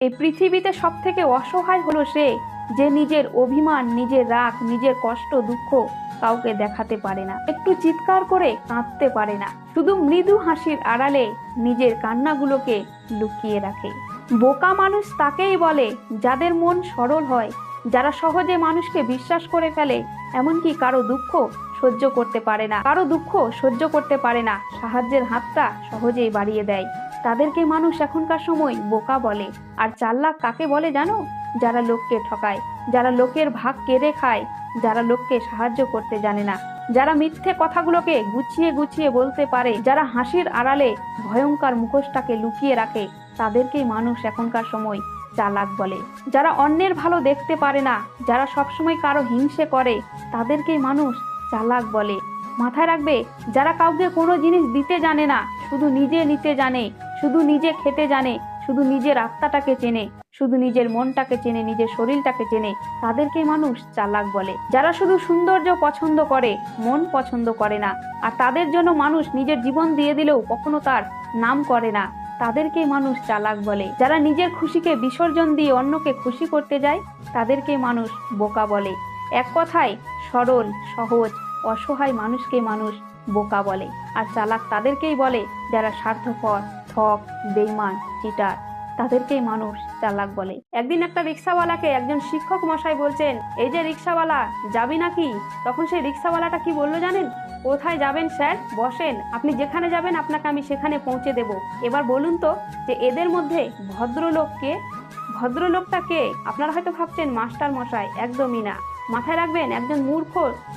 এই পৃথিবীতে সব থেকে অসহায় হলো সে যে নিজের অভিমান, নিজের রাগ, নিজের কষ্ট, দুঃখ কাউকে দেখাতে পারে না। একটু চিৎকার করে কাঁদতে পারে না। শুধু মৃদু হাসির আড়ালে নিজের কান্নাগুলোকে লুকিয়ে রাখে। বোকা মানুষ তাকেই বলে যাদের মন সরল হয়। যারা সহজে মানুষকে বিশ্বাস করে ফেলে, এমনকি কারও দুঃখ সহ্য করতে পারে না। কারও দুঃখ সহ্য করতে পারে না। সাহায্যের হাতটা সহজেই বাড়িয়ে দেয়। তাদেরকে মানুষ এখনকার সময় বোকা বলে। আর চাল্লাক কাকে বলে জানো? যারা লোককে ঠকায়, যারা লোকের ভাগ কেড়ে খায়, যারা লোককে সাহায্য করতে জানে না। যারা মিথ্যে কথাগুলোকে গুছিয়ে গুছিয়ে বলতে পারে, যারা হাসির আড়ালে ভয়ঙ্কর মুখোশটাকে লুকিয়ে রাখে, তাদেরকেই মানুষ এখনকার সময় চালাক বলে। যারা অন্যের ভালো দেখতে পারে না, যারা সবসময় কারও হিংসে করে, তাদেরকেই মানুষ চালাক বলে। মাথায় রাখবে, যারা কাউকে কোনো জিনিস দিতে জানে না, শুধু নিজে নিতে জানে শুধু নিজে খেতে জানে, শুধু নিজের আত্মাটাকে চেনে, শুধু নিজের মনটাকে চেনে, নিজের শরীরটাকে চেনে তাদেরকেই মানুষ চালাক বলে। যারা শুধু সৌন্দর্য পছন্দ করে, মন পছন্দ করে না, আর তাদের জন্য মানুষ নিজের জীবন দিয়ে দিলেও কখনো তার নাম করে না তাদেরকেই মানুষ চালাক বলে। যারা নিজের খুশিকে বিসর্জন দিয়ে অন্যকে খুশি করতে যায়, তাদেরকে মানুষ বোকা বলে। এক কথায়, সরল, সহজ, অসহায় মানুষকে মানুষ বোকা বলে, আর চালাক তাদেরকেই বলে যারা স্বার্থপর। ঠক, বেইমান, চিটার, তাদেরকেই মানুষ চালাক বলে। একদিন একটা রিক্সাওয়ালাকে একজন শিক্ষক মশাই বলছেন, এই যে রিক্সাওয়ালা, যাবি নাকি? তখন সেই রিক্সাওয়ালাটা কি বলল জানেন? কোথায় যাবেন স্যার? বসেন, আপনি যেখানে যাবেন আপনাকে আমি সেখানে পৌঁছে দেব। এবার বলুন তো যে এদের মধ্যে ভদ্রলোককে, ভদ্রলোকটা কে? আপনারা হয়তো ভাবছেন মাস্টার মশাই, একদমই না। মাথায় রাখবেন, একজন মূর্খ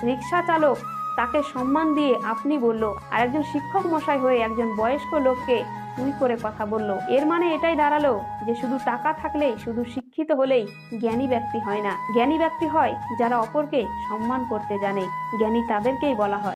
রিক্সা চালক তাকে সম্মান দিয়ে আপনি বলল, আর একজন শিক্ষক মশাই হয়ে একজন বয়স্ক লোককে তুই করে কথা বলল। এর মানে এটাই দাঁড়াল যে শুধু টাকা থাকলেই শুধু শিক্ষিত হলেই জ্ঞানী ব্যক্তি হয় না। জ্ঞানী ব্যক্তি হয় যারা অপরকে সম্মান করতে জানে। জ্ঞানী তাদেরকেই বলা হয়।